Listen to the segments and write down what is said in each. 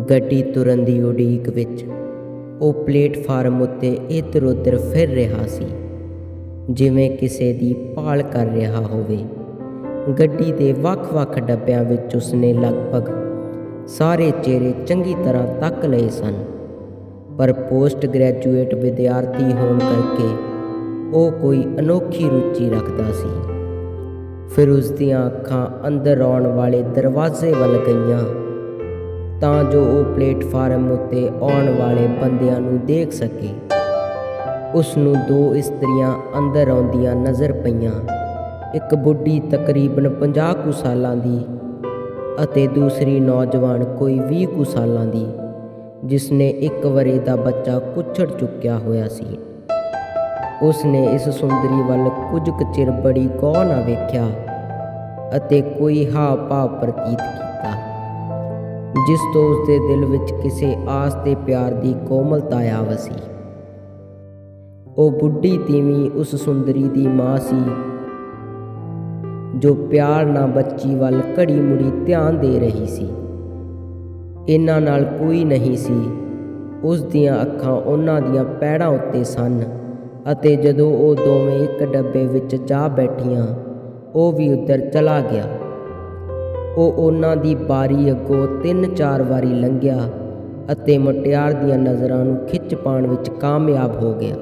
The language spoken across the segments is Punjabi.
ਗੱਡੀ ਤੁਰਨ ਦੀ ਉਡੀਕ ਵਿੱਚ ਉਹ ਪਲੇਟਫਾਰਮ ਉੱਤੇ ਇੱਧਰ ਉੱਧਰ ਫਿਰ ਰਿਹਾ ਸੀ। ਜਿਵੇਂ ਕਿਸੇ ਦੀ ਭਾਲ ਕਰ ਰਿਹਾ ਹੋਵੇ। ਗੱਡੀ ਦੇ ਵੱਖ-ਵੱਖ ਡੱਬਿਆਂ ਵਿੱਚ ਉਸਨੇ ਲਗਭਗ ਸਾਰੇ ਚਿਹਰੇ ਚੰਗੀ ਤਰ੍ਹਾਂ ਤੱਕ ਲਏ ਸਨ। ਪਰ ਪੋਸਟ ਗ੍ਰੈਜੂਏਟ ਵਿਦਿਆਰਥੀ ਹੋਣ ਕਰਕੇ ਉਹ ਕੋਈ ਅਨੋਖੀ ਰੁਚੀ ਰੱਖਦਾ ਸੀ। ਫਿਰ ਉਸ ਦੀਆਂ ਅੱਖਾਂ ਅੰਦਰ ਆਉਣ ਵਾਲੇ ਦਰਵਾਜ਼ੇ ਵੱਲ ਗਈਆਂ। ਤਾਂ ਜੋ ਉਹ ਪਲੇਟਫਾਰਮ ਉੱਤੇ ਆਉਣ ਵਾਲੇ ਬੰਦਿਆਂ ਨੂੰ ਦੇਖ ਸਕੇ। ਉਸ ਨੂੰ ਦੋ ਇਸਤਰੀਆਂ ਅੰਦਰ ਆਉਂਦੀਆਂ ਨਜ਼ਰ ਪਈਆਂ। ਇੱਕ ਬੁੱਢੀ ਤਕਰੀਬਨ 50 ਕੁ ਸਾਲਾਂ ਦੀ ਅਤੇ ਦੂਸਰੀ ਨੌਜਵਾਨ ਕੋਈ 20 ਕੁ ਸਾਲਾਂ ਦੀ ਜਿਸ ਨੇ ਇੱਕ ਵਰੇ ਦਾ ਬੱਚਾ ਕੁੱਛੜ ਚੁੱਕਿਆ ਹੋਇਆ ਸੀ। ਉਸ ਨੇ ਇਸ ਸੁੰਦਰੀ ਵੱਲ ਕੁਝ ਕੁ ਚਿਰ ਬੜੀ ਗੌਰ ਨਾਲ ਵੇਖਿਆ ਅਤੇ ਕੋਈ ਹਾਵ ਭਾਅ ਪ੍ਰਤੀਤ ਕੀਤਾ। ਜਿਸ ਤੋਂ ਉਸ ਦੇ ਦਿਲ ਵਿੱਚ ਕਿਸੇ ਆਸ ਤੇ ਪਿਆਰ ਦੀ ਕੋਮਲਤਾ ਆ ਵਸੀ ਉਹ ਬੁੱਢੀ ਤੀਵੀਂ ਉਸ ਸੁੰਦਰੀ ਦੀ ਮਾਂ ਸੀ, ਜੋ ਪਿਆਰ ਨਾਲ ਬੱਚੀ ਵੱਲ ਘੜੀ ਮੁੜੀ ਧਿਆਨ ਦੇ ਰਹੀ ਸੀ। ਇਹਨਾਂ ਨਾਲ ਕੋਈ ਨਹੀਂ ਸੀ, ਉਸ ਦੀਆਂ ਅੱਖਾਂ ਉਹਨਾਂ ਦੀਆਂ ਪੈੜਾਂ ਉੱਤੇ ਸਨ ਅਤੇ ਜਦੋਂ ਉਹ ਦੋਵੇਂ ਇੱਕ ਡੱਬੇ ਵਿੱਚ ਜਾ ਬੈਠੀਆਂ, ਉਹ ਵੀ ਉੱਧਰ ਚਲਾ ਗਿਆ। ਉਹ ਉਹਨਾਂ ਦੀ ਬਾਰੀ ਅੱਗੋਂ ਤਿੰਨ ਚਾਰ ਵਾਰੀ ਲੰਘਿਆ ਅਤੇ ਮੁਟਿਆਰ ਦੀਆਂ ਨਜ਼ਰਾਂ ਨੂੰ ਖਿੱਚ ਪਾਉਣ ਵਿੱਚ ਕਾਮਯਾਬ ਹੋ ਗਿਆ।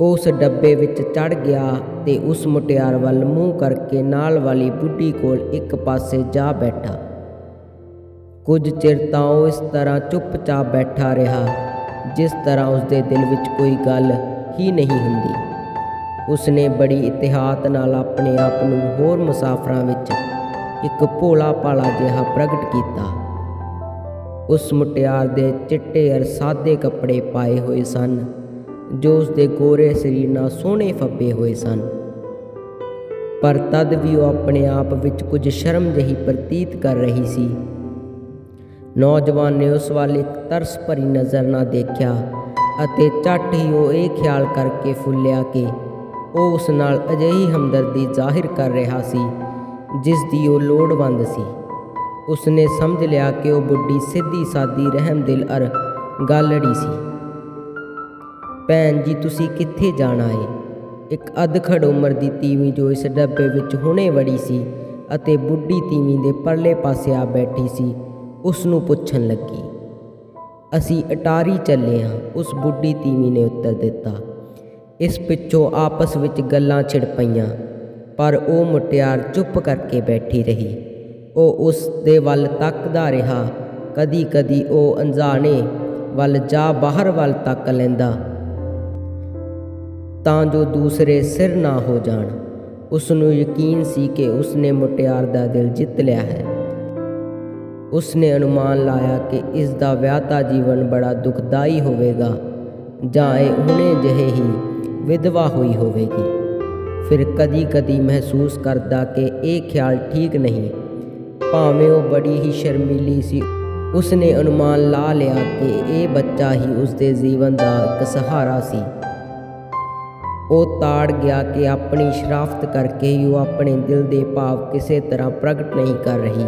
ਉਸ ਡੱਬੇ ਵਿੱਚ ਚੜ ਗਿਆ ਤੇ ਉਸ ਮੁਟਿਆਰ ਵੱਲ ਮੂੰਹ ਕਰਕੇ ਨਾਲ ਵਾਲੀ ਬੁੱਢੀ ਕੋਲ ਇੱਕ ਪਾਸੇ ਜਾ ਬੈਠਾ। ਕੁਝ ਚਿਰ ਤਾਂ ਉਹ ਇਸ ਤਰ੍ਹਾਂ ਚੁੱਪਚਾਪ ਬੈਠਾ ਰਿਹਾ, ਜਿਸ ਤਰ੍ਹਾਂ ਉਸਦੇ ਦਿਲ ਵਿੱਚ ਕੋਈ ਗੱਲ ਹੀ ਨਹੀਂ ਹੁੰਦੀ। ਉਸਨੇ ਬੜੀ ਇਤਿਹਾਤ ਨਾਲ ਆਪਣੇ ਆਪ ਨੂੰ ਹੋਰ ਮੁਸਾਫਰਾਂ ਵਿੱਚ ਇੱਕ ਭੋਲਾ ਭਾਲਾ ਜਿਹਾ ਪ੍ਰਗਟ ਕੀਤਾ। ਉਸ ਮੁਟਿਆਰ ਦੇ ਚਿੱਟੇ ਅਰ ਸਾਦੇ ਕੱਪੜੇ ਪਾਏ ਹੋਏ ਸਨ, ਜੋ ਉਸ ਦੇ ਗੋਰੇ ਸਰੀਰ ਨਾਲ ਸੋਹਣੇ ਫੱਬੇ ਹੋਏ ਸਨ। ਪਰ ਤਦ ਵੀ ਉਹ ਆਪਣੇ ਆਪ ਵਿੱਚ ਕੁਝ ਸ਼ਰਮ ਜਹੀ ਪ੍ਰਤੀਤ ਕਰ ਰਹੀ ਸੀ। ਨੌਜਵਾਨ ਨੇ ਉਸ ਵੱਲ ਇੱਕ ਤਰਸ ਭਰੀ ਨਜ਼ਰ ਨਾਲ ਦੇਖਿਆ ਅਤੇ ਝੱਟ ਹੀ ਉਹ ਇਹ ਖਿਆਲ ਕਰਕੇ ਫੁੱਲਿਆ ਕਿ ਉਹ ਉਸ ਨਾਲ ਅਜਿਹੀ ਹਮਦਰਦੀ ਜ਼ਾਹਿਰ ਕਰ ਰਿਹਾ ਸੀ ਜਿਸ ਦੀ ਉਹ ਲੋੜਵੰਦ ਸੀ। ਉਸਨੇ ਸਮਝ ਲਿਆ ਕਿ ਉਹ ਬੁੱਢੀ ਸਿੱਧੀ ਸਾਦੀ ਰਹਿਮਦਿਲ ਅਰ ਗਾਲੜੀ ਸੀ। ਭੈਣ ਜੀ, ਤੁਸੀਂ ਕਿੱਥੇ ਜਾਣਾ ਏ? ਇੱਕ ਅਧਖੜ ਉਮਰ ਦੀ ਤੀਵੀਂ ਜੋ ਇਸ ਡੱਬੇ ਵਿੱਚ ਹੁਣੇ ਵੜੀ ਸੀ ਅਤੇ ਬੁੱਢੀ ਤੀਵੀਂ ਦੇ ਪਰਲੇ ਪਾਸੇ ਆ ਬੈਠੀ ਸੀ ਉਸ ਨੂੰ ਪੁੱਛਣ ਲੱਗੀ। ਅਸੀਂ ਅਟਾਰੀ ਚੱਲੇ ਹਾਂ ਉਸ ਬੁੱਢੀ ਤੀਵੀਂ ਨੇ ਉੱਤਰ ਦਿੱਤਾ। ਇਸ ਪਿੱਛੋਂ ਆਪਸ ਵਿੱਚ ਗੱਲਾਂ ਛਿੜ ਪਈਆਂ। ਪਰ ਉਹ ਮੁਟਿਆਰ ਚੁੱਪ ਕਰਕੇ ਬੈਠੀ ਰਹੀ। ਉਹ ਉਸ ਦੇ ਵੱਲ ਤੱਕਦਾ ਰਿਹਾ। ਕਦੀ ਕਦੀ ਉਹ ਅਣਜਾਣੇ ਵੱਲ ਜਾਂ ਬਾਹਰ ਵੱਲ ਤੱਕ ਲੈਂਦਾ। ਤਾਂ ਜੋ ਦੂਸਰੇ ਸਿਰ ਨਾ ਹੋ ਜਾਣ। ਉਸ ਨੂੰ ਯਕੀਨ ਸੀ ਕਿ ਉਸ ਨੇ ਮੁਟਿਆਰ ਦਾ ਦਿਲ ਜਿੱਤ ਲਿਆ ਹੈ। ਉਸ ਨੇ ਅਨੁਮਾਨ ਲਾਇਆ ਕਿ ਇਸ ਦਾ ਵਿਆਹਤਾ ਜੀਵਨ ਬੜਾ ਦੁਖਦਾਈ ਹੋਵੇਗਾ। ਜਾਂ ਇਹ ਹੁਣੇ ਜਿਹੇ ਹੀ ਵਿਧਵਾ ਹੋਈ ਹੋਵੇਗੀ। ਫਿਰ ਕਦੀ-ਕਦੀ ਮਹਿਸੂਸ ਕਰਦਾ ਕਿ ਇਹ ਖਿਆਲ ਠੀਕ ਨਹੀਂ। ਭਾਵੇਂ ਉਹ ਬੜੀ ਹੀ ਸ਼ਰਮੀਲੀ ਸੀ, ਉਸਨੇ ਅਨੁਮਾਨ ਲਾ ਲਿਆ ਕਿ ਇਹ ਬੱਚਾ ਹੀ ਉਸਦੇ ਜੀਵਨ ਦਾ ਇੱਕ ਸਹਾਰਾ ਸੀ। ਉਹ ਤਾੜ ਗਿਆ ਕਿ ਆਪਣੀ ਸ਼ਰਾਫਤ ਕਰਕੇ ਹੀ ਉਹ ਆਪਣੇ ਦਿਲ ਦੇ ਭਾਵ ਕਿਸੇ ਤਰ੍ਹਾਂ ਪ੍ਰਗਟ ਨਹੀਂ ਕਰ ਰਹੀ।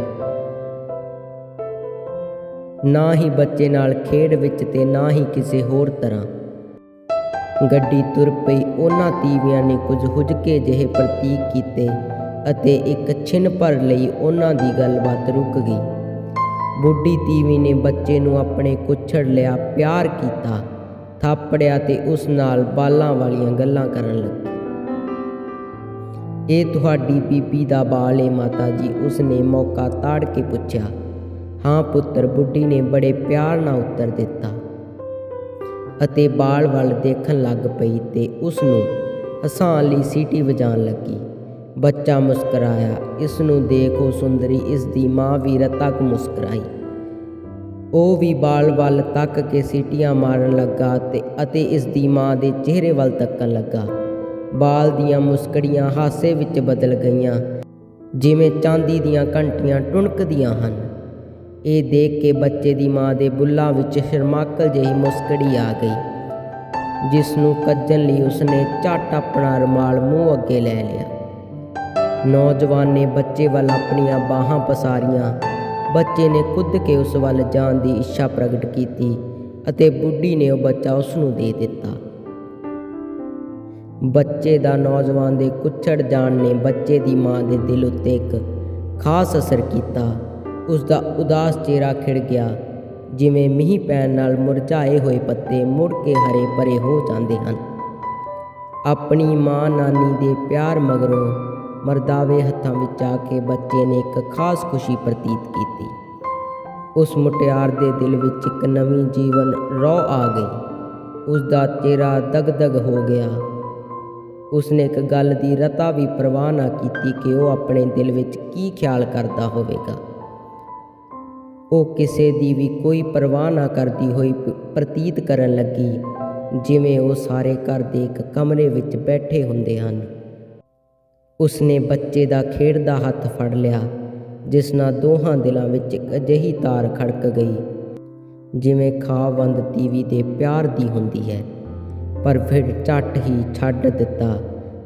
ਨਾ ਹੀ ਬੱਚੇ ਨਾਲ ਖੇਡ ਵਿੱਚ ਤੇ ਨਾ ਹੀ ਕਿਸੇ ਹੋਰ ਤਰ੍ਹਾਂ। ਗੱਡੀ ਤੁਰ ਪਈ। ਉਹਨਾਂ ਤੀਵੀਆਂ ਨੇ ਕੁਝ ਹੁਜਕੇ ਜਿਹੇ ਪ੍ਰਤੀਕ ਕੀਤੇ ਅਤੇ ਇੱਕ ਛਿਨ ਭਰ ਲਈ ਉਹਨਾਂ ਦੀ ਗੱਲਬਾਤ ਰੁਕ ਗਈ। ਬੁੱਢੀ ਤੀਵੀ ਨੇ ਬੱਚੇ ਨੂੰ ਆਪਣੇ ਕੁੱਛੜ ਲਿਆ, ਪਿਆਰ ਕੀਤਾ, ਥਾਪੜਿਆ ਤੇ ਉਸ ਨਾਲ ਬਾਲਾਂ ਵਾਲੀਆਂ ਗੱਲਾਂ ਕਰਨ ਲੱਗੀ। ਇਹ ਤੁਹਾਡੀ ਬੀਬੀ ਦਾ ਬਾਲ ਏ ਮਾਤਾ ਜੀ, ਉਸਨੇ ਮੌਕਾ ਤਾੜ ਕੇ ਪੁੱਛਿਆ। ਹਾਂ ਪੁੱਤਰ, ਬੁੱਢੀ ਨੇ ਬੜੇ ਪਿਆਰ ਨਾਲ ਉੱਤਰ ਦਿੱਤਾ। ਅਤੇ ਬਾਲ ਵੱਲ ਦੇਖਣ ਲੱਗ ਪਈ ਤੇ ਉਸ ਨੂੰ ਹਸਾਉਣ ਲਈ ਸੀਟੀ ਵਜਾਉਣ ਲੱਗੀ। ਬੱਚਾ ਮੁਸਕਰਾਇਆ। ਇਸ ਨੂੰ ਦੇਖੋ ਸੁੰਦਰੀ ਇਸ ਦੀ ਮਾਂ ਵੀ ਤੱਕ ਮੁਸਕਰਾਈ। ਉਹ ਵੀ ਬਾਲ ਵੱਲ ਤੱਕ ਕੇ ਸੀਟੀਆਂ ਮਾਰਨ ਲੱਗਾ ਤੇ ਅਤੇ ਇਸ ਦੀ ਮਾਂ ਦੇ ਚਿਹਰੇ ਵੱਲ ਤੱਕਣ ਲੱਗਾ। ਬਾਲ ਦੀਆਂ ਮੁਸਕੜੀਆਂ ਹਾਸੇ ਵਿੱਚ ਬਦਲ ਗਈਆਂ, ਜਿਵੇਂ ਚਾਂਦੀ ਦੀਆਂ ਘੰਟੀਆਂ ਟੁਣਕਦੀਆਂ ਹਨ। ਇਹ ਦੇਖ ਕੇ ਬੱਚੇ ਦੀ ਮਾਂ ਦੇ ਬੁੱਲਾਂ ਵਿੱਚ ਸ਼ਰਮਾਕਲ ਜਿਹੀ ਮੁਸਕੜੀ ਆ ਗਈ ਜਿਸ ਨੂੰ ਕੱਜਣ ਲਈ ਉਸਨੇ ਝੱਟ ਆਪਣਾ ਰੁਮਾਲ ਮੂੰਹ ਅੱਗੇ ਲੈ ਲਿਆ। ਨੌਜਵਾਨ ਨੇ ਬੱਚੇ ਵੱਲ ਆਪਣੀਆਂ ਬਾਹਾਂ ਪਸਾਰੀਆਂ। ਬੱਚੇ ਨੇ ਕੁੱਦ ਕੇ ਉਸ ਵੱਲ ਜਾਣ ਦੀ ਇੱਛਾ ਪ੍ਰਗਟ ਕੀਤੀ ਅਤੇ ਬੁੱਢੀ ਨੇ ਉਹ ਬੱਚਾ ਉਸ ਨੂੰ ਦੇ ਦਿੱਤਾ। ਬੱਚੇ ਦਾ ਨੌਜਵਾਨ ਦੇ ਕੁੱਛੜ ਜਾਣ ਨੇ ਬੱਚੇ ਦੀ ਮਾਂ ਦੇ ਦਿਲ ਉੱਤੇ ਇੱਕ ਖਾਸ ਅਸਰ ਕੀਤਾ। ਉਸ ਦਾ ਉਦਾਸ ਚਿਹਰਾ ਖਿੜ ਗਿਆ। ਜਿਵੇਂ ਮੀਂਹ ਪੈਣ ਨਾਲ ਮੁਰਝਾਏ ਹੋਏ ਪੱਤੇ ਮੁੜ ਕੇ ਹਰੇ ਭਰੇ ਹੋ ਜਾਂਦੇ ਹਨ। ਆਪਣੀ ਮਾਂ ਨਾਨੀ ਦੇ ਪਿਆਰ ਮਗਰੋਂ ਮਰਦਾਵੇ ਹੱਥਾਂ ਵਿੱਚ ਆ ਕੇ ਬੱਚੇ ਨੇ ਇੱਕ ਖਾਸ ਖੁਸ਼ੀ ਪ੍ਰਤੀਤ ਕੀਤੀ। ਉਸ ਮੁਟਿਆਰ ਦੇ ਦਿਲ ਵਿੱਚ ਇੱਕ ਨਵੀਂ ਜੀਵਨ ਰੋ ਆ ਗਈ। ਉਸ ਦਾ ਚਿਹਰਾ ਦਗਦਗ ਹੋ ਗਿਆ। ਉਸਨੇ ਇੱਕ ਗੱਲ ਦੀ ਰਤਾ ਵੀ ਪਰਵਾਹ ਨਾ ਕੀਤੀ ਕਿ ਉਹ ਆਪਣੇ ਦਿਲ ਵਿੱਚ ਕੀ ਖਿਆਲ ਕਰਦਾ ਹੋਵੇਗਾ। ਉਹ ਕਿਸੇ ਦੀ ਵੀ ਕੋਈ ਪਰਵਾਹ ਨਾ ਕਰਦੀ ਹੋਈ ਪ੍ਰਤੀਤ ਕਰਨ ਲੱਗੀ, ਜਿਵੇਂ ਉਹ ਸਾਰੇ ਘਰ ਦੇ ਇੱਕ ਕਮਰੇ ਵਿੱਚ ਬੈਠੇ ਹੁੰਦੇ ਹਨ। ਉਸਨੇ ਬੱਚੇ ਦਾ ਖੇਡਦਾ ਹੱਥ ਫੜ ਲਿਆ, ਜਿਸ ਨਾਲ ਦੋਹਾਂ ਦਿਲਾਂ ਵਿੱਚ ਇੱਕ ਅਜਿਹੀ ਤਾਰ ਖੜਕ ਗਈ, ਜਿਵੇਂ ਖਾਵੰਦ ਤੀਵੀ ਦੇ ਪਿਆਰ ਦੀ ਹੁੰਦੀ ਹੈ। ਪਰ ਫਿਰ ਝੱਟ ਹੀ ਛੱਡ ਦਿੱਤਾ,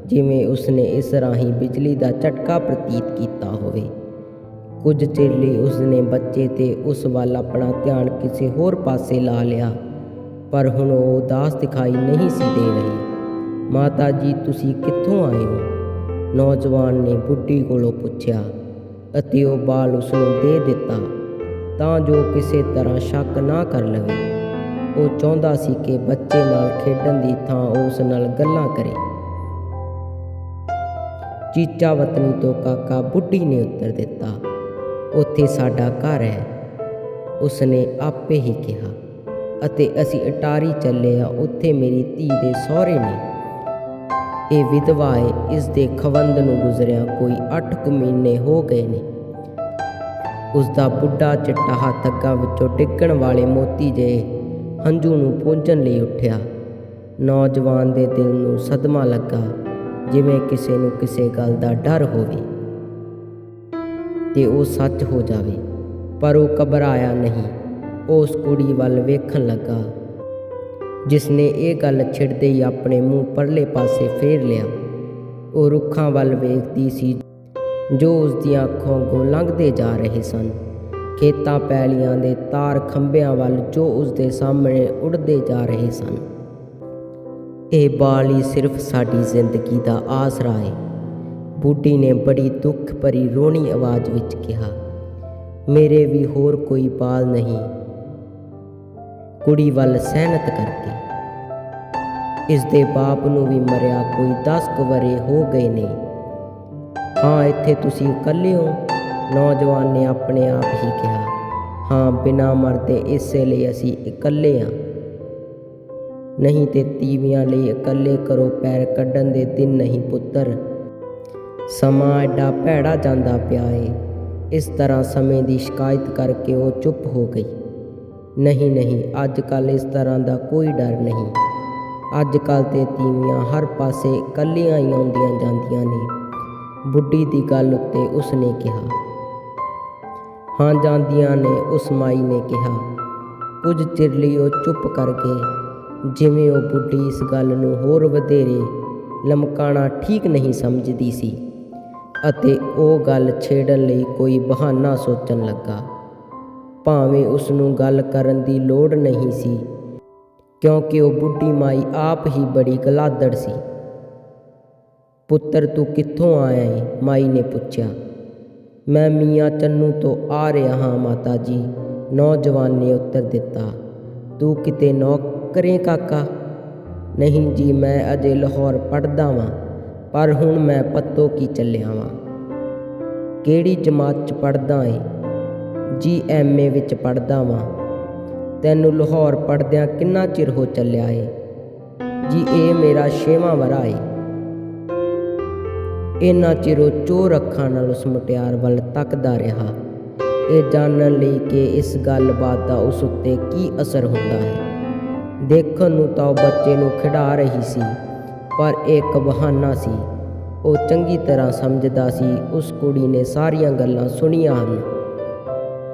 ਜਿਵੇਂ ਉਸਨੇ ਇਸ ਰਾਹੀਂ ਬਿਜਲੀ ਦਾ ਝਟਕਾ ਪ੍ਰਤੀਤ ਕੀਤਾ ਹੋਵੇ। ਕੁਝ ਚਿਰ ਲਈ ਉਸਨੇ ਬੱਚੇ ਤੇ ਉਸ ਵੱਲ ਆਪਣਾ ਧਿਆਨ ਕਿਸੇ ਹੋਰ ਪਾਸੇ ਲਾ ਲਿਆ। ਪਰ ਹੁਣ ਉਹ ਉਦਾਸ ਦਿਖਾਈ ਨਹੀਂ ਸੀ ਦੇ ਰਹੀ। ਮਾਤਾ ਜੀ, ਤੁਸੀਂ ਕਿੱਥੋਂ ਆਏ ਹੋ? ਨੌਜਵਾਨ ਨੇ ਬੁੱਢੀ ਕੋਲੋਂ ਪੁੱਛਿਆ ਅਤੇ ਉਹ ਬਾਲ ਉਸ ਨੂੰ ਦੇ ਦਿੱਤਾ ਤਾਂ ਜੋ ਕਿਸੇ ਤਰ੍ਹਾਂ ਸ਼ੱਕ ਨਾ ਕਰ ਲਵੇ। ਉਹ ਚਾਹੁੰਦਾ ਸੀ ਕਿ ਬੱਚੇ ਨਾਲ ਖੇਡਣ ਦੀ ਥਾਂ ਉਹ ਉਸ ਨਾਲ ਗੱਲਾਂ ਕਰੇ। ਚੀਚਾ ਵਤਨੀ ਤੋਂ ਕਾਕਾ ਬੁੱਢੀ ਨੇ ਉੱਤਰ ਦਿੱਤਾ ਉੱਥੇ ਸਾਡਾ ਘਰ ਹੈ। ਉਸਨੇ ਆਪੇ ਹੀ ਕਿਹਾ, ਅਤੇ ਅਸੀਂ ਅਟਾਰੀ ਚੱਲੇ ਆ ਉੱਥੇ ਮੇਰੀ ਧੀ ਦੇ ਸਹੁਰੇ ਨੇ। ਇਹ ਵਿਧਵਾ ਹੈ, ਇਸ ਦੇ ਖਵੰਦ ਨੂੰ ਗੁਜ਼ਰਿਆ ਕੋਈ 8 ਕੁ ਮਹੀਨੇ ਹੋ ਗਏ ਨੇ। ਉਸ ਦਾ ਬੁੱਢਾ ਚਿੱਟਾ ਹੱਥ ਅੱਗਾ ਵਿੱਚੋਂ ਡਿੱਗਣ ਵਾਲੇ ਮੋਤੀ ਜਿਹੇ ਹੰਝੂ ਨੂੰ ਪਹੁੰਚਣ ਲਈ ਉੱਠਿਆ। ਨੌਜਵਾਨ ਦੇ ਦਿਲ ਨੂੰ ਸਦਮਾ ਲੱਗਾ, ਜਿਵੇਂ ਕਿਸੇ ਨੂੰ ਕਿਸੇ ਗੱਲ ਦਾ ਡਰ ਹੋਵੇ। ਤੇ ਉਹ ਸੱਚ ਹੋ ਜਾਵੇ। ਪਰ ਉਹ ਘਬਰਾਇਆ ਨਹੀਂ। ਉਹ ਉਸ ਕੁੜੀ ਵੱਲ ਵੇਖਣ ਲੱਗਾ। ਜਿਸ ਨੇ ਇਹ ਗੱਲ ਛਿੜਦੇ ਹੀ ਆਪਣੇ ਮੂੰਹ ਪਰਲੇ ਪਾਸੇ ਫੇਰ ਲਿਆ। ਉਹ ਰੁੱਖਾਂ ਵੱਲ ਵੇਖਦੀ ਸੀ, ਜੋ ਉਸ ਦੀਆਂ ਅੱਖੋਂ ਗੋ ਲੰਘਦੇ ਜਾ ਰਹੇ ਸਨ। ਖੇਤਾਂ ਪੈਲੀਆਂ ਦੇ ਤਾਰ ਖੰਭਿਆਂ ਵੱਲ ਜੋ ਉਸ ਦੇ ਸਾਹਮਣੇ ਉੱਡਦੇ ਜਾ ਰਹੇ ਸਨ। ਇਹ ਬਾਲ ਹੀ ਸਿਰਫ ਸਾਡੀ ਜ਼ਿੰਦਗੀ ਦਾ ਆਸਰਾ ਹੈ ਬੁੱਢੀ ਨੇ ਬੜੀ ਦੁੱਖ ਭਰੀ ਰੋਣੀ ਆਵਾਜ਼ ਵਿੱਚ ਕਿਹਾ, ਮੇਰੇ ਵੀ ਹੋਰ ਕੋਈ ਪਾਲ ਨਹੀਂ। ਕੁੜੀ ਵੱਲ ਸਹਿਨਤ ਕਰਕੇ। ਇਸ ਦੇ ਬਾਪ ਨੂੰ ਵੀ ਮਰਿਆ ਕੋਈ 10 ਕੁ ਵਰੇ ਹੋ ਗਏ ਨੇ। ਹਾਂ, ਇੱਥੇ ਤੁਸੀਂ ਇਕੱਲੇ ਹੋ? ਨੌਜਵਾਨ ਨੇ ਆਪਣੇ ਆਪ ਹੀ ਕਿਹਾ, ਹਾਂ, ਬਿਨਾ ਮਰਦੇ ਇਸੇ ਲਈ ਅਸੀਂ ਇਕੱਲੇ ਹਾਂ ਨਹੀਂ ਤੇ ਤੀਵੀਆਂ ਲਈ ਇਕੱਲੇ ਕਰੋ, ਪੈਰ ਕੱਢਣ ਦੇ ਦਿਨ ਨਹੀਂ ਪੁੱਤਰ। ਸਮਾਂ ਐਡਾ ਭੈੜਾ ਜਾਂਦਾ ਪਿਆ ਏ। ਇਸ ਤਰ੍ਹਾਂ ਸਮੇਂ ਦੀ ਸ਼ਿਕਾਇਤ ਕਰਕੇ ਉਹ ਚੁੱਪ ਹੋ ਗਈ। ਨਹੀਂ ਨਹੀਂ ਅੱਜ ਕੱਲ ਇਸ ਤਰ੍ਹਾਂ ਦਾ ਕੋਈ ਡਰ ਨਹੀਂ। ਅੱਜ ਕੱਲ ਤੇ ਤੀਵੀਆਂ ਹਰ ਪਾਸੇ ਇਕੱਲੀਆਂ ਹੀ ਆਉਂਦੀਆਂ ਜਾਂਦੀਆਂ ਨੇ। ਬੁੱਢੀ ਦੀ ਗੱਲ ਉੱਤੇ ਉਸਨੇ ਕਿਹਾ। ਹਾਂ, ਜਾਂਦੀਆਂ ਨੇ, ਉਸ ਮਾਈ ਨੇ ਕਿਹਾ। ਕੁਝ ਚਿਰ ਲਈ ਉਹ ਚੁੱਪ ਕਰ ਗਏ। ਜਿਵੇਂ ਉਹ ਬੁੱਢੀ ਇਸ ਗੱਲ ਨੂੰ ਹੋਰ ਵਧੇਰੇ ਲਮਕਾਣਾ ਠੀਕ ਨਹੀਂ ਸਮਝਦੀ ਸੀ। ਅਤੇ ਉਹ ਗੱਲ ਛੇੜਨ ਲਈ ਕੋਈ ਬਹਾਨਾ ਸੋਚਣ ਲੱਗਾ। ਭਾਵੇਂ ਉਸ ਨੂੰ ਗੱਲ ਕਰਨ ਦੀ ਲੋੜ ਨਹੀਂ ਸੀ, ਕਿਉਂਕਿ ਉਹ ਬੁੱਢੀ ਮਾਈ ਆਪ ਹੀ ਬੜੀ ਗਲਾਦੜ ਸੀ। ਪੁੱਤਰ, ਤੂੰ ਕਿੱਥੋਂ ਆਇਆ ਏ? ਮਾਈ ਨੇ ਪੁੱਛਿਆ। ਮੈਂ ਮੀਆਂ ਚੰਨੂ ਤੋਂ ਆ ਰਿਹਾ ਹਾਂ ਮਾਤਾ ਜੀ, ਨੌਜਵਾਨ ਨੇ ਉੱਤਰ ਦਿੱਤਾ। ਤੂੰ ਕਿਤੇ ਨੌਕਰੇ ਕਾਕਾ? ਨਹੀਂ ਜੀ, ਮੈਂ ਅਜੇ ਲਾਹੌਰ ਪੜਦਾ ਵਾਂ। ਪਰ ਹੁਣ ਮੈਂ ਪੱਤੋ ਕੀ ਚੱਲਿਆ ਵਾਂ ਕਿਹੜੀ ਜਮਾਤ ਚ ਪੜਦਾ ਏ? ਜੀ ਐਮਏ ਵਿੱਚ ਪੜਦਾ ਵਾਂ। ਤੈਨੂੰ ਲਾਹੌਰ ਪੜਦਿਆਂ ਕਿੰਨਾ ਚਿਰ ਹੋ ਚੱਲਿਆ ਏ? ਜੀ ਇਹ ਮੇਰਾ ਛੇਵਾਂ ਵਰਾ ਏ। ਇੰਨਾ ਚਿਰ ਉਹ ਚੋਰ ਅੱਖਾਂ ਨਾਲ ਉਸ ਮੁਟਿਆਰ ਵੱਲ ਤੱਕਦਾ ਰਿਹਾ। ਇਹ ਜਾਣਨ ਲਈ ਕਿ ਇਸ ਗੱਲਬਾਤ ਦਾ ਉਸ ਉੱਤੇ ਕੀ ਅਸਰ ਹੁੰਦਾ ਹੈ ਦੇਖਣ ਨੂੰ ਤਾਂ ਉਹ ਬੱਚੇ ਨੂੰ ਖਿਡਾ ਰਹੀ ਸੀ। ਪਰ ਇਹ ਇੱਕ ਬਹਾਨਾ ਸੀ। ਉਹ ਚੰਗੀ ਤਰ੍ਹਾਂ ਸਮਝਦਾ ਸੀ, ਉਸ ਕੁੜੀ ਨੇ ਸਾਰੀਆਂ ਗੱਲਾਂ ਸੁਣੀਆਂ ਹਨ।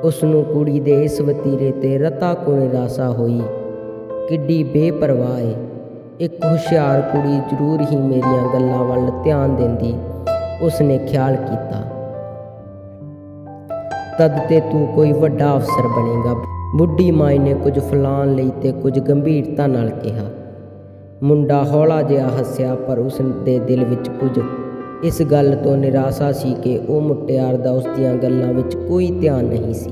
ਉਸ ਨੂੰ ਕੁੜੀ ਦੇ ਇਸ ਵਤੀਰੇ ਤੇ ਰਤਾ ਕੋ ਨਿਰਾਸ਼ਾ ਹੋਈ। ਕਿੱਡੀ ਬੇਪਰਵਾਹ ਏ। ਇੱਕ ਹੁਸ਼ਿਆਰ ਕੁੜੀ ਜ਼ਰੂਰ ਹੀ ਮੇਰੀਆਂ ਗੱਲਾਂ ਵੱਲ ਧਿਆਨ ਦਿੰਦੀ ਉਸ ਨੇ ਖਿਆਲ ਕੀਤਾ। ਤਦ ਤੇ ਤੂੰ ਕੋਈ ਵੱਡਾ ਅਫਸਰ ਬਣੇਗਾ। ਬੁੱਢੀ ਮਾਈ ਨੇ ਕੁਝ ਫਲਾਣ ਲਈ ਤੇ ਕੁਝ ਗੰਭੀਰਤਾ ਨਾਲ ਕਿਹਾ। ਮੁੰਡਾ ਹੌਲਾ ਜਿਹਾ ਹੱਸਿਆ, ਪਰ ਉਸ ਦੇ ਦਿਲ ਵਿੱਚ ਕੁਝ ਇਸ ਗੱਲ ਤੋਂ ਨਿਰਾਸ਼ਾ ਸੀ ਕਿ ਉਹ ਮੁਟਿਆਰ ਦਾ ਉਸ ਦੀਆਂ ਗੱਲਾਂ ਵਿੱਚ ਕੋਈ ਧਿਆਨ ਨਹੀਂ ਸੀ।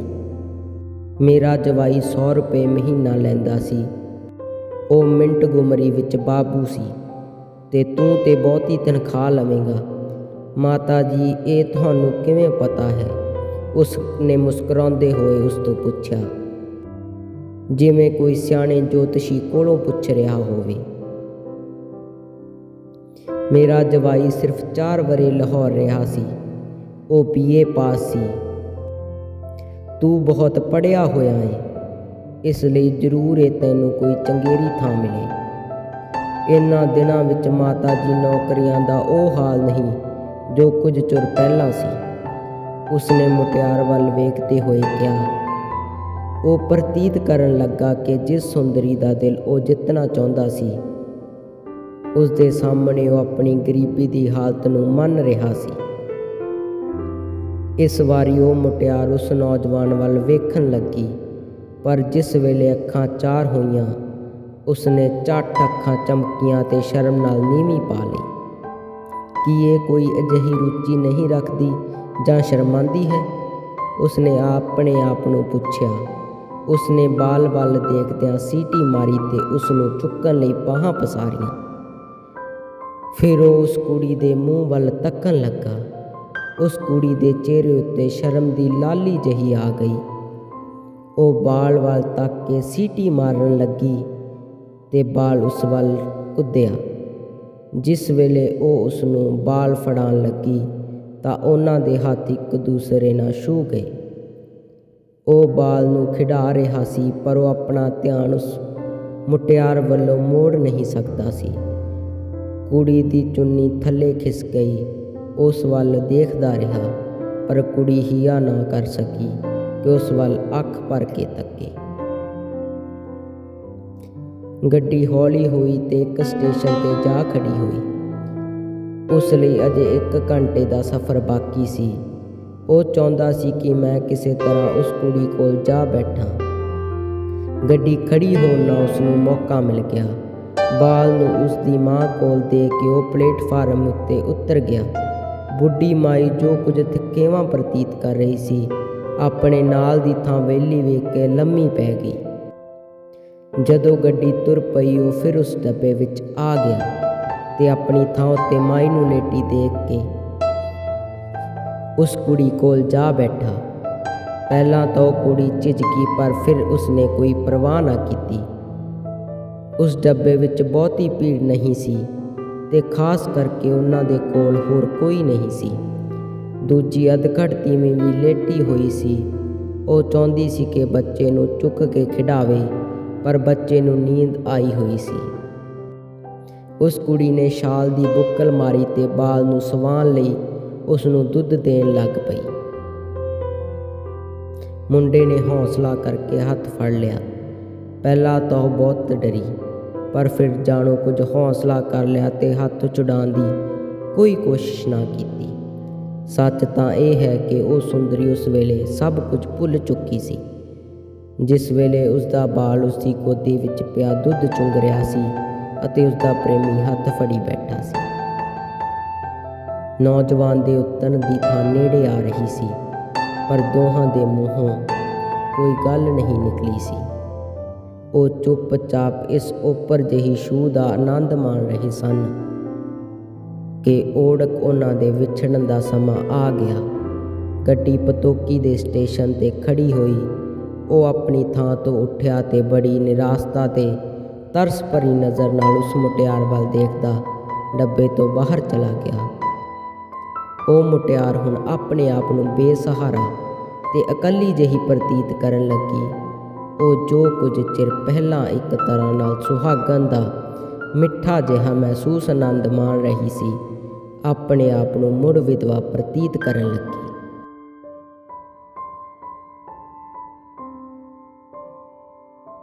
ਮੇਰਾ ਜਵਾਈ 100 ਰੁਪਏ ਮਹੀਨਾ ਲੈਂਦਾ ਸੀ। ਉਹ ਮਿੰਟ ਗੁਮਰੀ ਵਿੱਚ ਬਾਬੂ ਸੀ ਤੇ ਤੂੰ ਤੇ ਬਹੁਤੀ ਤਨਖਾਹ ਲਵੇਂਗਾ। ਮਾਤਾ ਜੀ, ਇਹ ਤੁਹਾਨੂੰ ਕਿਵੇਂ ਪਤਾ ਹੈ? ਉਸ ਨੇ ਮੁਸਕਰਾਉਂਦੇ ਹੋਏ ਉਸ ਤੋਂ ਪੁੱਛਿਆ, ਜਿਵੇਂ ਕੋਈ ਸਿਆਣੇ ਜੋਤਸ਼ੀ ਕੋਲੋਂ ਪੁੱਛ ਰਿਹਾ ਹੋਵੇ। ਮੇਰਾ ਜਵਾਈ ਸਿਰਫ 4 ਵਰੇ ਲਾਹੌਰ ਰਿਹਾ ਸੀ। ਉਹ ਬੀਏ ਪਾਸ ਸੀ। ਤੂੰ ਬਹੁਤ ਪੜਿਆ ਹੋਇਆ ਏ। ਇਸ ਲਈ ਜ਼ਰੂਰ ਇਹ ਤੈਨੂੰ ਕੋਈ ਚੰਗੇਰੀ ਥਾਂ ਮਿਲੇ। ਇਨ੍ਹਾਂ ਦਿਨਾਂ ਵਿੱਚ ਮਾਤਾ ਜੀ ਨੌਕਰੀਆਂ ਦਾ ਉਹ ਹਾਲ ਨਹੀਂ, ਜੋ ਕੁਝ ਚਿਰ ਪਹਿਲਾਂ ਸੀ। ਉਸਨੇ ਮੁਟਿਆਰ ਵੱਲ ਵੇਖਦੇ ਹੋਏ ਕਿਹਾ, ਉਹ ਪ੍ਰਤੀਤ ਕਰਨ ਲੱਗਾ ਕਿ ਜਿਸ ਸੁੰਦਰੀ ਦਾ ਦਿਲ ਉਹ ਜਿੱਤਣਾ ਚਾਹੁੰਦਾ ਸੀ ਉਸ ਦੇ ਸਾਹਮਣੇ ਉਹ ਆਪਣੀ ਗਰੀਬੀ ਦੀ ਹਾਲਤ ਨੂੰ ਮੰਨ ਰਿਹਾ ਸੀ। ਇਸ ਵਾਰੀ ਉਹ ਮੁਟਿਆਰ ਉਸ ਨੌਜਵਾਨ ਵੱਲ ਵੇਖਣ ਲੱਗੀ, ਪਰ ਜਿਸ ਵੇਲੇ ਅੱਖਾਂ ਚਾਰ ਹੋਈਆਂ, ਉਸਨੇ ਝੱਟ ਅੱਖਾਂ ਚਮਕੀਆਂ ਤੇ ਸ਼ਰਮ ਨਾਲ ਨੀਵੀਂ ਪਾ ਲਈ। ਕੀ ਇਹ ਕੋਈ ਅਜਿਹੀ ਰੁਚੀ ਨਹੀਂ ਰੱਖਦੀ ਜਾਂ ਸ਼ਰਮਾਂਦੀ ਹੈ? ਉਸਨੇ ਆਪਣੇ ਆਪ ਨੂੰ ਪੁੱਛਿਆ। ਉਸਨੇ ਬਾਲ ਵੱਲ ਦੇਖਦਿਆਂ ਸੀਟੀ ਮਾਰੀ ਤੇ ਉਸ ਨੂੰ ਚੁੱਕਣ ਲਈ ਬਾਹਾਂ ਪਸਾਰੀਆਂ। ਫਿਰ ਉਹ ਉਸ ਕੁੜੀ ਦੇ ਮੂੰਹ ਵੱਲ ਤੱਕਣ ਲੱਗਾ। ਉਸ ਕੁੜੀ ਦੇ ਚਿਹਰੇ ਉੱਤੇ ਸ਼ਰਮ ਦੀ ਲਾਲੀ ਜਹੀ ਆ ਗਈ। ਉਹ ਬਾਲ ਵੱਲ ਤੱਕ ਕੇ ਸੀਟੀ ਮਾਰਨ ਲੱਗੀ ਤੇ ਬਾਲ ਉਸ ਵੱਲ ਕੁੱਦਿਆ। ਜਿਸ ਵੇਲੇ ਉਹ ਉਸ ਨੂੰ ਬਾਲ ਫੜਾਉਣ ਲੱਗੀ ਤਾਂ ਉਹਨਾਂ ਦੇ ਹੱਥ ਇੱਕ ਦੂਸਰੇ ਨਾਲ ਛੂ ਗਏ। ਉਹ ਬਾਲ ਨੂੰ ਖਿਡਾ ਰਿਹਾ ਸੀ, ਪਰ ਉਹ ਆਪਣਾ ਧਿਆਨ ਉਸ ਮੁਟਿਆਰ ਵੱਲੋਂ ਮੋੜ ਨਹੀਂ ਸਕਦਾ ਸੀ। ਕੁੜੀ ਦੀ ਚੁੰਨੀ ਥੱਲੇ ਖਿਸ ਗਈ। ਉਸ ਵੱਲ ਦੇਖਦਾ ਰਿਹਾ, ਪਰ ਕੁੜੀ ਹੀਆ ਨਾ ਕਰ ਸਕੀ ਕਿ ਉਸ ਵੱਲ ਅੱਖ ਭਰ ਕੇ ਤੱਕੇ। ਗੱਡੀ ਹੌਲੀ ਹੋਈ ਤੇ ਇੱਕ ਸਟੇਸ਼ਨ ਤੇ ਜਾ ਖੜੀ ਹੋਈ। ਉਸ ਲਈ ਅਜੇ 1 ਘੰਟੇ ਦਾ ਸਫ਼ਰ ਬਾਕੀ ਸੀ। ਉਹ ਚਾਹੁੰਦਾ ਸੀ ਕਿ ਮੈਂ ਕਿਸੇ ਤਰ੍ਹਾਂ ਉਸ ਕੁੜੀ ਕੋਲ ਜਾ ਬੈਠਾਂ। ਗੱਡੀ ਖੜੀ ਹੋਣ ਨਾਲ ਉਸ ਨੂੰ ਮੌਕਾ ਮਿਲ ਗਿਆ। ਬਾਲ ਨੂੰ ਉਸ ਦੀ ਮਾਂ ਕੋਲ ਦੇ ਕੇ ਉਹ ਪਲੇਟਫਾਰਮ ਉੱਤੇ ਉਤਰ ਗਿਆ। ਬੁੱਢੀ ਮਾਈ ਜੋ ਕੁਝ ਥਕੇਵਾਂ ਪ੍ਰਤੀਤ ਕਰ ਰਹੀ ਸੀ, ਆਪਣੇ ਨਾਲ ਦੀ ਥਾਂ ਵਿਹਲੀ ਵੇਖ ਕੇ ਲੰਮੀ ਪੈ ਗਈ। ਜਦੋਂ ਗੱਡੀ ਤੁਰ ਪਈ, ਉਹ ਫਿਰ ਉਸ ਡੱਬੇ ਵਿੱਚ ਆ ਗਿਆ ਤੇ ਆਪਣੀ ਥਾਂ ਉੱਤੇ ਮਾਈ ਨੂੰ ਲੇਟੀ ਦੇਖ ਕੇ ਉਸ ਕੁੜੀ ਕੋਲ ਜਾ ਬੈਠਾ। ਪਹਿਲਾਂ ਤਾਂ ਉਹ ਕੁੜੀ ਝਿਜਕੀ, ਪਰ ਫਿਰ ਉਸਨੇ ਕੋਈ ਪਰਵਾਹ ਨਾ ਕੀਤੀ। ਉਸ ਡੱਬੇ ਵਿੱਚ ਬਹੁਤੀ ਭੀੜ ਨਹੀਂ ਸੀ ਤੇ ਖਾਸ ਕਰਕੇ ਉਹਨਾਂ ਦੇ ਕੋਲ ਹੋਰ ਕੋਈ ਨਹੀਂ ਸੀ। ਦੂਜੀ ਅਧਖੜ ਤੀਵੀਂ ਵੀ ਲੇਟੀ ਹੋਈ ਸੀ। ਉਹ ਚਾਹੁੰਦੀ ਸੀ ਕਿ ਬੱਚੇ ਨੂੰ ਚੁੱਕ ਕੇ ਖਿਡਾਵੇ, ਪਰ ਬੱਚੇ ਨੂੰ ਨੀਂਦ ਆਈ ਹੋਈ ਸੀ। ਉਸ ਕੁੜੀ ਨੇ ਸ਼ਾਲ ਦੀ ਬੁੱਕਲ ਮਾਰੀ ਤੇ ਬਾਲ ਨੂੰ ਸਵਾਉਣ ਲਈ ਉਸ ਨੂੰ ਦੁੱਧ ਦੇਣ ਲੱਗ ਪਈ। ਮੁੰਡੇ ਨੇ ਹੌਸਲਾ ਕਰਕੇ ਹੱਥ ਫੜ ਲਿਆ। ਪਹਿਲਾਂ ਤਾਂ ਉਹ ਬਹੁਤ ਡਰੀ। ਪਰ ਫਿਰ ਜਾਣੋ ਕੁਝ ਹੌਸਲਾ ਕਰ ਲਿਆ ਤੇ ਹੱਥ ਛੁਡਾਉਣ ਦੀ ਕੋਈ ਕੋਸ਼ਿਸ਼ ਨਾ ਕੀਤੀ। ਸੱਚ ਤਾਂ ਇਹ ਹੈ ਕਿ ਉਹ ਸੁੰਦਰੀ ਉਸ ਵੇਲੇ ਸਭ ਕੁਝ ਭੁੱਲ ਚੁੱਕੀ ਸੀ। ਜਿਸ ਵੇਲੇ ਉਸ ਦਾ ਬਾਲ ਉਸ ਦੀ ਗੋਦੀ ਵਿੱਚ ਪਿਆ ਦੁੱਧ ਚੁੰਗ ਰਿਹਾ ਸੀ ਅਤੇ ਉਸ ਦਾ ਪ੍ਰੇਮੀ ਹੱਥ ਫੜੀ ਬੈਠਾ ਸੀ। ਨੌਜਵਾਨ ਦੇ ਉਤਰਨ ਦੀ ਥਾਂ ਨੇੜੇ ਆ ਰਹੀ ਸੀ, ਪਰ ਦੋਹਾਂ ਦੇ ਮੂੰਹੋਂ ਕੋਈ ਗੱਲ ਨਹੀਂ ਨਿਕਲੀ ਸੀ। ਉਹ ਚੁੱਪਚਾਪ ਇਸ ਉੱਪਰ ਜਿਹੀ ਛੂਹ ਦਾ ਆਨੰਦ ਮਾਣ ਰਹੇ ਸਨ ਕਿ ਓੜਕ ਉਹਨਾਂ ਦੇ ਵਿਛੜਨ ਦਾ ਸਮਾਂ ਆ ਗਿਆ। ਗੱਡੀ ਪਤੋਕੀ ਦੇ ਸਟੇਸ਼ਨ ਤੇ ਖੜੀ ਹੋਈ। ਉਹ ਆਪਣੀ ਥਾਂ ਤੋਂ ਉੱਠਿਆ ਤੇ ਬੜੀ ਨਿਰਾਸ਼ਤਾ ਤੇ ਤਰਸ ਭਰੀ ਨਜ਼ਰ ਨਾਲ ਉਸ ਮੁਟਿਆਰ ਵੱਲ ਦੇਖਦਾ ਡੱਬੇ ਤੋਂ ਬਾਹਰ ਚਲਾ ਗਿਆ। ਉਹ ਮੁਟਿਆਰ ਹੁਣ ਆਪਣੇ ਆਪ ਨੂੰ ਬੇਸਹਾਰਾ ਤੇ ਇਕੱਲੀ ਜਿਹੀ ਪ੍ਰਤੀਤ ਕਰਨ ਲੱਗੀ। ਉਹ ਜੋ ਕੁਝ ਚਿਰ ਪਹਿਲਾਂ ਇੱਕ ਤਰ੍ਹਾਂ ਨਾਲ ਸੁਹਾਗਣ ਦਾ ਮਿੱਠਾ ਜਿਹਾ ਮਹਿਸੂਸ ਆਨੰਦ ਮਾਣ ਰਹੀ ਸੀ, ਆਪਣੇ ਆਪ ਨੂੰ ਮੁੜ ਵਿਧਵਾ ਪ੍ਰਤੀਤ ਕਰਨ ਲੱਗੀ।